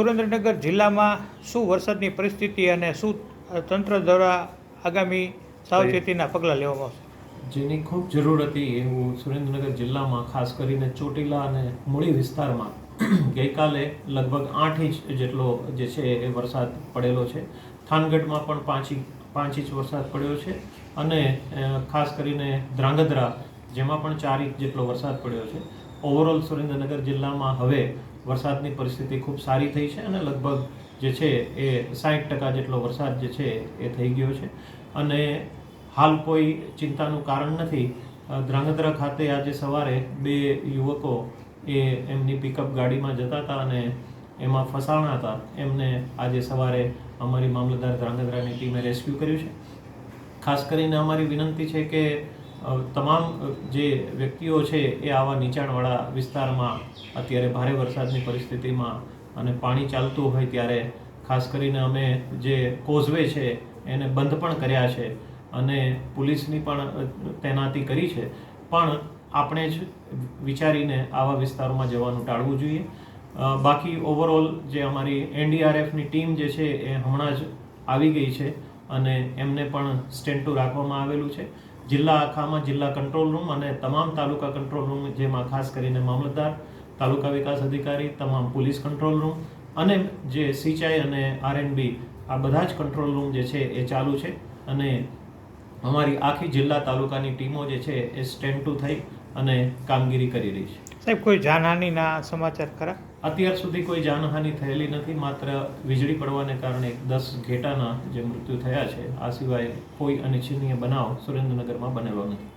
સુરેન્દ્રનગર જિલ્લામાં શું વરસાદની પરિસ્થિતિ અને શું તંત્ર દ્વારા આગામી સાવચેતીના પગલાં લેવામાં આવશે? જેની ખૂબ જરૂર હતી એવું સુરેન્દ્રનગર જિલ્લામાં, ખાસ કરીને ચોટીલા અને મૂળી વિસ્તારમાં, ગઈકાલે લગભગ આઠ ઇંચ જેટલો જે છે એ વરસાદ પડેલો છે. થાનગઢમાં પણ પાંચ પાંચ ઇંચ વરસાદ પડ્યો છે અને ખાસ કરીને ધ્રાંગધ્રા, જેમાં પણ ચાર ઇંચ જેટલો વરસાદ પડ્યો છે. ઓવરઓલ સુરેન્દ્રનગર જિલ્લામાં હવે વરસાદની પરિસ્થિતિ ખૂબ સારી થઈ છે અને લગભગ જે છે એ સાઠ ટકા જેટલો વરસાદ જે છે એ થઈ ગયો છે. અને હાલ કોઈ ચિંતાનું કારણ નથી. ધ્રાંગધ્રા ખાતે આજે સવારે બે યુવકો એ એમની પિકઅપ ગાડીમાં જતા હતા અને એમાં ફસાણા હતા. એમને આજે સવારે અમારી મામલતદાર ધ્રાંગધ્રાની ટીમે રેસ્ક્યુ કર્યું છે. ખાસ કરીને અમારી વિનંતી છે કે તમામ જે વ્યક્તિઓ છે એ આવા નીચાણવાળા વિસ્તારમાં અત્યારે ભારે વરસાદની પરિસ્થિતિમાં અને પાણી ચાલતું હોય ત્યારે ખાસ કરીને અમે જે કોઝવે છે એને બંધ પણ કર્યા છે અને પોલીસની પણ તૈનાતી કરી છે. પણ આપણે જ વિચારીને આવા વિસ્તારોમાં જવાનું ટાળવું જોઈએ. બાકી ઓવરઓલ જે અમારી એનડીઆરએફની ટીમ જે છે એ હમણાં જ આવી ગઈ છે અને એમને પણ સ્ટેન્ડ ટુ રાખવામાં આવેલું છે. જિલ્લા આખામાં જિલ્લા કંટ્રોલ રૂમ અને તમામ તાલુકા કંટ્રોલ રૂમ, જેમાં ખાસ કરીને મામલતદાર, તાલુકા વિકાસ અધિકારી, તમામ પોલીસ કંટ્રોલ રૂમ અને જે સિંચાઈ અને આરએનબી આ બધા જ કંટ્રોલ રૂમ જે છે એ ચાલુ છે. અને અમારી આખી જિલ્લા તાલુકાની ટીમો જે છે એ સ્ટેન્ડ ટુ થઈ અને કામગીરી કરી રહી છે. સાહેબ, કોઈ જાનહાનિના સમાચાર ખરા? અત્યાર સુધી કોઈ જાનહાનિ થયેલી નથી, માત્ર વીજળી પડવાને કારણે દસ ઘેટાના જે મૃત્યુ થયા છે, આ સિવાય કોઈ અનિચ્છનીય બનાવ સુરેન્દ્રનગરમાં બનેલો નથી.